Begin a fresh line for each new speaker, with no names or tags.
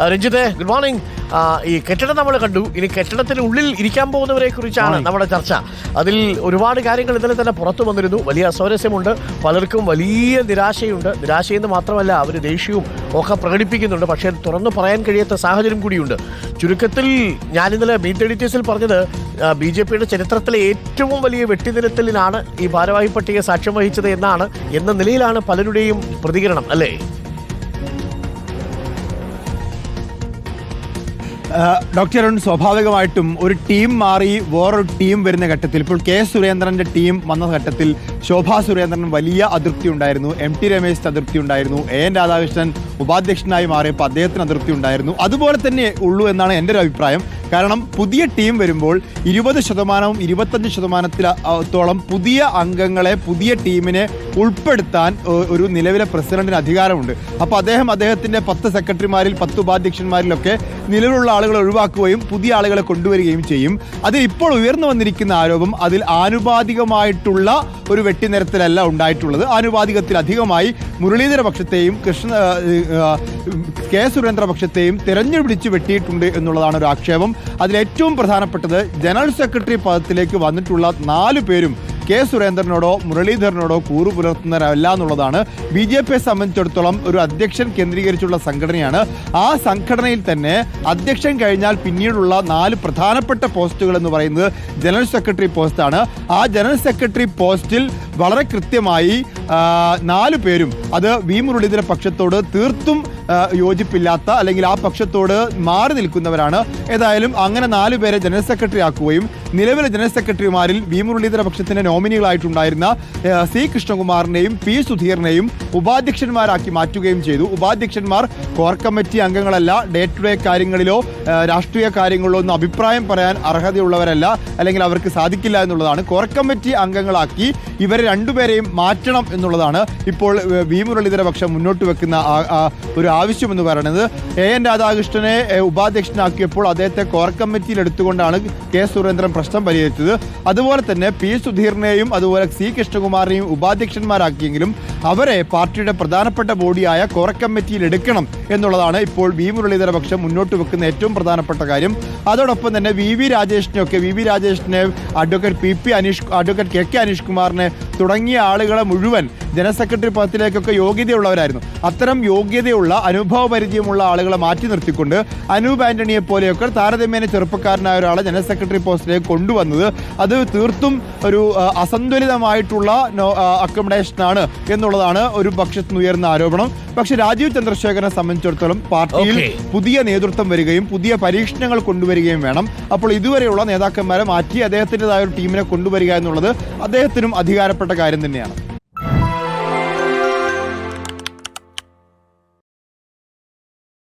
രഞ്ജിത്തെ good morning ഈ കെട്ടിടം നമ്മൾ കണ്ടു. ഇനി കെട്ടിടത്തിന് ഉള്ളിൽ ഇരിക്കാൻ പോകുന്നവരെ കുറിച്ചാണ് നമ്മുടെ ചർച്ച. അതിൽ ഒരുപാട് കാര്യങ്ങൾ ഇന്നലെ തന്നെ പുറത്തു വന്നിരുന്നു. വലിയ അസ്വാരസ്യമുണ്ട്. പലർക്കും വലിയ നിരാശയുണ്ട്. നിരാശയെന്ന് മാത്രമല്ല അവർ ദേഷ്യവും ഒക്കെ പ്രകടിപ്പിക്കുന്നുണ്ട്. പക്ഷേ തുറന്നു പറയാൻ കഴിയാത്ത സാഹചര്യം കൂടിയുണ്ട്. ചുരുക്കത്തിൽ ഞാൻ ഇന്നലെ മീറ്റ് എഡിറ്റേഴ്സിൽ പറഞ്ഞത് ബി ജെ പിയുടെ ചരിത്രത്തിലെ ഏറ്റവും വലിയ വെട്ടിനിരത്തലിനാണ് ഈ ഭാരവാഹി പട്ടിക സാക്ഷ്യം വഹിച്ചത് എന്നാണ് എന്ന നിലയിലാണ് പലരുടെയും പ്രതികരണം അല്ലേ?
ഡോക്ടർ അരുൺ സ്വാഭാവികമായിട്ടും ഒരു ടീം മാറി വേറൊരു ടീം വരുന്ന ഘട്ടത്തിൽ ഇപ്പോൾ കെ സുരേന്ദ്രന്റെ ടീം വന്ന ഘട്ടത്തിൽ ശോഭാ സുരേന്ദ്രൻ വലിയ അതൃപ്തി ഉണ്ടായിരുന്നു എം ടി രമേശ് അതൃപ്തി ഉണ്ടായിരുന്നു എ എൻ രാധാകൃഷ്ണൻ ഉപാധ്യക്ഷനായി മാറിയപ്പോൾ അദ്ദേഹത്തിന് അതൃപ്തി ഉണ്ടായിരുന്നു. അതുപോലെ തന്നെ ഉള്ളൂ എന്നാണ് എന്റെ ഒരു അഭിപ്രായം. കാരണം പുതിയ ടീം വരുമ്പോൾ ഇരുപത് ശതമാനവും ഇരുപത്തഞ്ച് ശതമാനത്തിലോളം പുതിയ അംഗങ്ങളെ പുതിയ ടീമിനെ ഉൾപ്പെടുത്താൻ ഒരു നിലവിലെ പ്രസിഡന്റിന് അധികാരമുണ്ട്. അപ്പോൾ അദ്ദേഹം അദ്ദേഹത്തിന്റെ പത്ത് സെക്രട്ടറിമാരിൽ പത്ത് ഉപാധ്യക്ഷന്മാരിലൊക്കെ നിലവിലുള്ള ആളുകളെ ഒഴിവാക്കുകയും പുതിയ ആളുകളെ കൊണ്ടുവരികയും ചെയ്യും. അതിൽ ഇപ്പോൾ ഉയർന്നു വന്നിരിക്കുന്ന ആരോപം അതിൽ ആനുപാതികമായിട്ടുള്ള ഒരു വെട്ടിനിരത്തിലല്ല ഉണ്ടായിട്ടുള്ളത്. ആനുപാതികത്തിൽ അധികമായി മുരളീധര പക്ഷത്തെയും കൃഷ്ണ കെ സുരേന്ദ്ര പക്ഷത്തെയും തിരഞ്ഞുപിടിച്ച് വെട്ടിയിട്ടുണ്ട് എന്നുള്ളതാണ് ഒരു ആക്ഷേപം. അതിലേറ്റവും പ്രധാനപ്പെട്ടത് ജനറൽ സെക്രട്ടറി പദത്തിലേക്ക് വന്നിട്ടുള്ള നാലു പേരും കെ സുരേന്ദ്രനോടോ മുരളീധരനോടോ കൂറു പുലർത്തുന്നവരല്ല എന്നുള്ളതാണ് ബി ജെ പിയെ സംബന്ധിച്ചിടത്തോളം ഒരു അധ്യക്ഷൻ കേന്ദ്രീകരിച്ചുള്ള സംഘടനയാണ്. ആ സംഘടനയിൽ തന്നെ അധ്യക്ഷൻ കഴിഞ്ഞാൽ പിന്നീടുള്ള നാല് പ്രധാനപ്പെട്ട പോസ്റ്റുകൾ എന്ന് പറയുന്നത് ജനറൽ സെക്രട്ടറി പോസ്റ്റാണ്. ആ ജനറൽ സെക്രട്ടറി പോസ്റ്റിൽ വളരെ കൃത്യമായി നാലു പേരും അത് വി മുരളീധര പക്ഷത്തോട് തീർത്തും യോജിപ്പില്ലാത്ത അല്ലെങ്കിൽ ആ പക്ഷത്തോട് മാറി നിൽക്കുന്നവരാണ്. ഏതായാലും അങ്ങനെ നാലു പേരെ ജനറൽ സെക്രട്ടറി ആക്കുകയും നിലവിലെ ജനറൽ സെക്രട്ടറിമാരിൽ വി മുരളീധര പക്ഷത്തിന്റെ നോമിനികളായിട്ടുണ്ടായിരുന്ന സി കൃഷ്ണകുമാറിനെയും പി സുധീറിനെയും ഉപാധ്യക്ഷന്മാരാക്കി മാറ്റുകയും ചെയ്തു. ഉപാധ്യക്ഷന്മാർ കോർ കമ്മിറ്റി അംഗങ്ങളല്ല ഡേ ടു ഡേ കാര്യങ്ങളിലോ രാഷ്ട്രീയ കാര്യങ്ങളിലോ ഒന്നും അഭിപ്രായം പറയാൻ അർഹതയുള്ളവരല്ല അല്ലെങ്കിൽ അവർക്ക് സാധിക്കില്ല എന്നുള്ളതാണ്. കോർ കമ്മിറ്റി അംഗങ്ങളാക്കി ഇവരെ രണ്ടുപേരെയും മാറ്റണം എന്നുള്ളതാണ് ഇപ്പോൾ വി മുരളീധര പക്ഷം മുന്നോട്ട് വെക്കുന്ന ഒരു ആവശ്യം എന്ന് പറയുന്നത് എ എൻ രാധാകൃഷ്ണനെ ഉപാധ്യക്ഷനാക്കിയപ്പോൾ അദ്ദേഹത്തെ കോർ കമ്മിറ്റിയിൽ എടുത്തുകൊണ്ടാണ് കെ സുരേന്ദ്രൻ പ്രശ്നം പരിഹരിച്ചത്. അതുപോലെ തന്നെ പി സുധീറിനെയും അതുപോലെ സി കൃഷ്ണകുമാറിനെയും ഉപാധ്യക്ഷന്മാരാക്കിയെങ്കിലും അവരെ പാർട്ടിയുടെ പ്രധാനപ്പെട്ട ബോഡിയായ കോർ കമ്മിറ്റിയിൽ എടുക്കണം എന്നുള്ളതാണ് ഇപ്പോൾ ബി മുരളീധര പക്ഷം മുന്നോട്ട് വെക്കുന്ന ഏറ്റവും പ്രധാനപ്പെട്ട കാര്യം. അതോടൊപ്പം തന്നെ വി വി രാജേഷിനെയൊക്കെ V V രാജേഷിനെ advocate P P Aneesh advocate K K Aneesh കുമാറിനെ തുടങ്ങിയ ആളുകളെ മുഴുവൻ ജനറൽ സെക്രട്ടറി പദത്തിലേക്കൊക്കെ യോഗ്യതയുള്ളവരായിരുന്നു. അത്തരം യോഗ്യതയുള്ള അനുഭവ പരിചയമുള്ള ആളുകളെ മാറ്റി നിർത്തിക്കൊണ്ട് അനൂപ് ആന്റണിയെ പോലെയൊക്കെ താരതമ്യേന ചെറുപ്പക്കാരനായ ഒരാളെ ജനറൽ സെക്രട്ടറി പോസ്റ്റിലേക്ക് കൊണ്ടുവന്നത് അത് തീർത്തും ഒരു അസന്തുലിതമായിട്ടുള്ള അക്കോമഡേഷനാണ് എന്നുള്ളതാണ് ഒരു പക്ഷത്തു നിന്ന് ഉയർന്ന ആരോപണം. പക്ഷെ രാജീവ് ചന്ദ്രശേഖരനെ സംബന്ധിച്ചിടത്തോളം പാർട്ടിയിൽ പുതിയ നേതൃത്വം വരികയും പുതിയ പരീക്ഷണങ്ങൾ കൊണ്ടുവരികയും വേണം. അപ്പോൾ ഇതുവരെയുള്ള നേതാക്കന്മാരെ മാറ്റി അദ്ദേഹത്തിന്റെതായ ഒരു ടീമിനെ കൊണ്ടുവരിക എന്നുള്ളത് അദ്ദേഹത്തിനും അധികാരപ്പെട്ട കാര്യം തന്നെയാണ്.